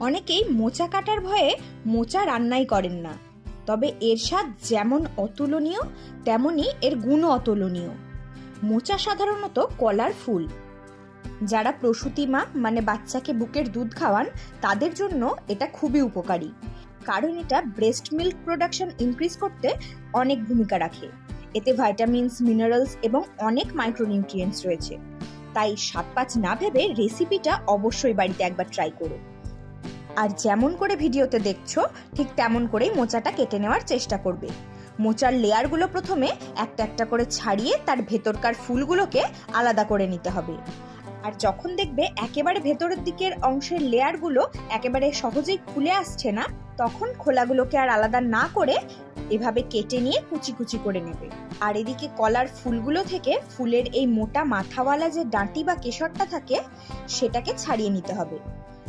অনেকেই মোচা কাটার ভয়ে মোচা রান্নাই করেন না। তবে এর স্বাদ যেমন অতুলনীয় তেমনই এর গুণও অতুলনীয়। মোচা সাধারণত কলার ফুল। যারা প্রসূতি মা মানে বাচ্চাকে বুকের দুধ খাওয়ান, তাদের জন্য এটা খুবই উপকারী। কারণ এটা ব্রেস্ট মিল্ক প্রোডাকশন ইনক্রিজ করতে অনেক ভূমিকা রাখে। এতে ভাইটামিনস মিনারেলস এবং অনেক মাইক্রোনিউট্রিয়েন্টস রয়েছে। তাই সাত পাঁচ না ভেবে রেসিপিটা অবশ্যই বাড়িতে একবার ট্রাই করো আর যেমন করে ভিডিওতে দেখছ, ঠিক তেমন করেই মোচাটা কেটে নেওয়ার চেষ্টা করবে। মোচার লেয়ারগুলো প্রথমে একটা একটা করে ছাড়িয়ে তার ভেতরকার ফুলগুলোকে আলাদা করে নিতে হবে। আর যখন দেখবে একেবারে ভেতরের দিকের অংশের লেয়ারগুলো একেবারে সহজেই খুলে আসছে না, তখন খোলাগুলোকে আর আলাদা না করে এভাবে কেটে নিয়ে কুচি কুচি করে নেবে। আর এদিকে কলার ফুলগুলো থেকে ফুলের এই মোটা মাথাওয়ালা যে ডাঁটি বা কেশরটা থাকে, সেটাকে ছাড়িয়ে নিতে হবে।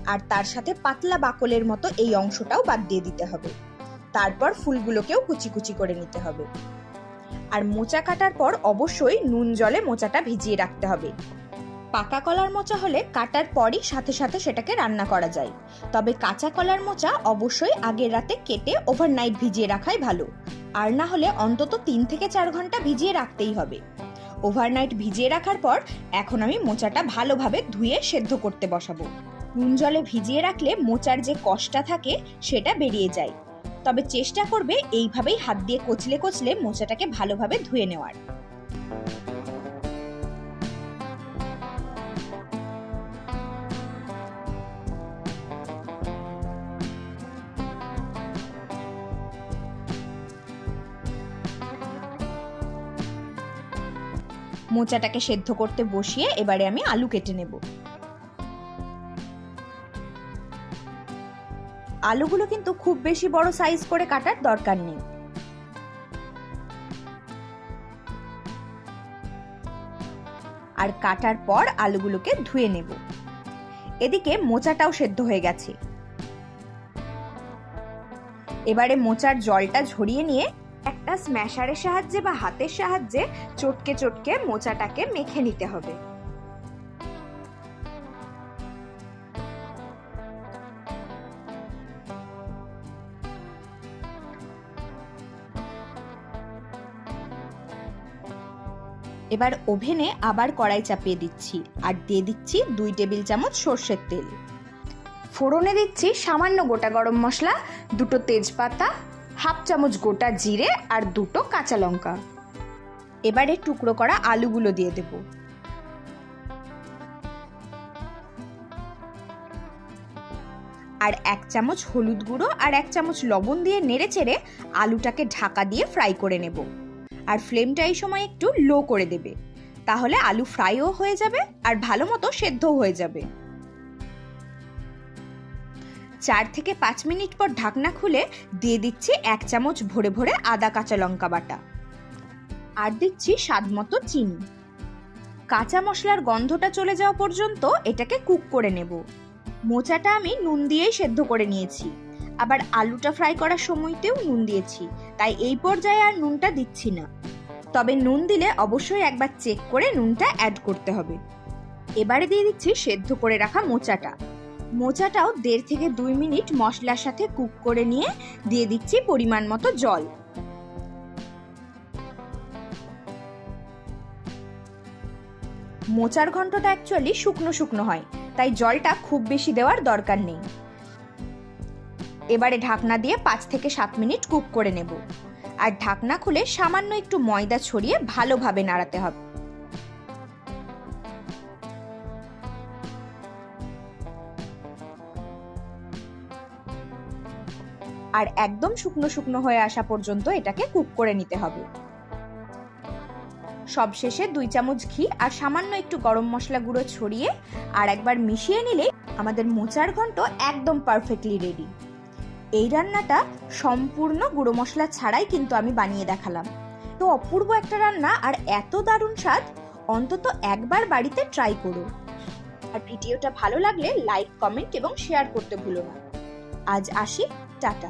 আর তার সাথে পাতলা বাকলের মতো এই অংশটাও বাদ দিয়ে দিতে হবে। তারপর ফুলগুলোকেও কুচি কুচি করে নিতে হবে। আর মোচা কাটার পর অবশ্যই নুন জলে মোচাটা ভিজিয়ে রাখতে হবে। পাকা কলার মোচা হলে কাটার পরই সাথে সাথে সেটাকে রান্না করা যায়। তবে কাঁচা কলার মোচা অবশ্যই আগের রাতে কেটে ওভারনাইট ভিজিয়ে রাখাই ভালো। আর না হলে অন্তত তিন থেকে চার ঘণ্টা ভিজিয়ে রাখতেই হবে। ওভারনাইট ভিজিয়ে রাখার পর এখন আমি মোচাটা ভালোভাবে ধুয়ে সেদ্ধ করতে বসাবো। নুন জলে ভিজিয়ে রাখলে মোচার যে কষটা থাকে সেটা বেরিয়ে যায়। তবে চেষ্টা করবে এইভাবেই হাত দিয়ে কচলে কচলে মোচাটাকে ভালোভাবে ধুয়ে নেওয়ার। মোচাটাকে সেদ্ধ করতে বসিয়ে এবারে আমি আলু কেটে নেব। আলুগুলো কিন্তু খুব বেশি বড় সাইজ করে কাটার দরকার নেই। আর কাটার পর আলুগুলোকে ধুয়ে নেব। এদিকে মোচাটাও সেদ্ধ হয়ে গেছে। এবারে মোচার জলটা ঝরিয়ে নিয়ে একটা স্ম্যাশারের সাহায্যে বা হাতের সাহায্যে চটকে চটকে মোচাটাকে মেখে নিতে হবে। এবার ওভেনে আবার কড়াই চাপিয়ে দিচ্ছি আর দিয়ে দিচ্ছি দুই টেবিল চামচ সর্ষের তেল। ফোড়নে দিচ্ছি সামান্য গোটা গরম মশলা, দুটো তেজপাতা, হাফ চামচ গোটা জিরে আর দুটো কাঁচা লঙ্কা। এবারে টুকরো করা আলুগুলো দিয়ে দেব। আর এক চামচ হলুদ গুঁড়ো আর এক চামচ লবণ দিয়ে নেড়ে চেড়ে আলুটাকে ঢাকা দিয়ে ফ্রাই করে নেব। আর ফ্লেমটা এই সময় একটু লো করে দেবে। তাহলে আলু ফ্রাইও হয়ে যাবে আর ভালো মতো সেদ্ধও হয়ে যাবে। চার থেকে পাঁচ মিনিট পর ঢাকনা খুলে দিয়ে দিচ্ছি এক চামচ ভরে ভরে আদা কাঁচা লঙ্কা বাটা। আর দিচ্ছি স্বাদ মতো চিনি। কাঁচা মশলার গন্ধটা চলে যাওয়া পর্যন্ত এটাকে কুক করে নেব। মোচাটা আমি নুন দিয়েই সেদ্ধ করে নিয়েছি। আবার আলুটা ফ্রাই করার সময়তেও নুন দিয়েছি, তাই এই পর্যায়ে আর নুনটা দিচ্ছি না। তবে নুন দিলে অবশ্যই একবার চেক করে নুনটা অ্যাড করতে হবে। এবারে দিয়ে দিচ্ছি সেদ্ধ করে রাখা মোচাটা। মোচাটাও দেড় থেকে দুই মিনিট মশলার সাথে কুক করে নিয়ে দিয়ে দিচ্ছি পরিমাণ মতো জল। মোচার ঘন্টটা অ্যাকচুয়ালি শুকনো শুকনো হয়, তাই জলটা খুব বেশি দেওয়ার দরকার নেই। এবারে ঢাকনা দিয়ে পাঁচ থেকে সাত মিনিট কুক করে নেব। আর ঢাকনা খুলে সামান্য একটু ময়দা ছড়িয়ে ভালোভাবে নাড়াতে হবে। আর একদম শুকনো শুকনো হয়ে আসা পর্যন্ত এটাকে কুক করে নিতে হবে। সবশেষে দুই চামচ ঘি আর সামান্য একটু গরম মশলা গুঁড়ো ছড়িয়ে আর একবার মিশিয়ে নিলে আমাদের মোচার ঘন্ট একদম পারফেক্টলি রেডি এই রান্নাটা সম্পূর্ণ গুঁড়ো মশলা ছাড়াই কিন্তু আমি বানিয়ে দেখালাম। তো অপূর্ব একটা রান্না আর এত দারুণ স্বাদ, অন্তত একবার বাড়িতে ট্রাই করো আর ভিডিওটা ভালো লাগলে লাইক কমেন্ট এবং শেয়ার করতে ভুলো না। আজ আসি, টাটা।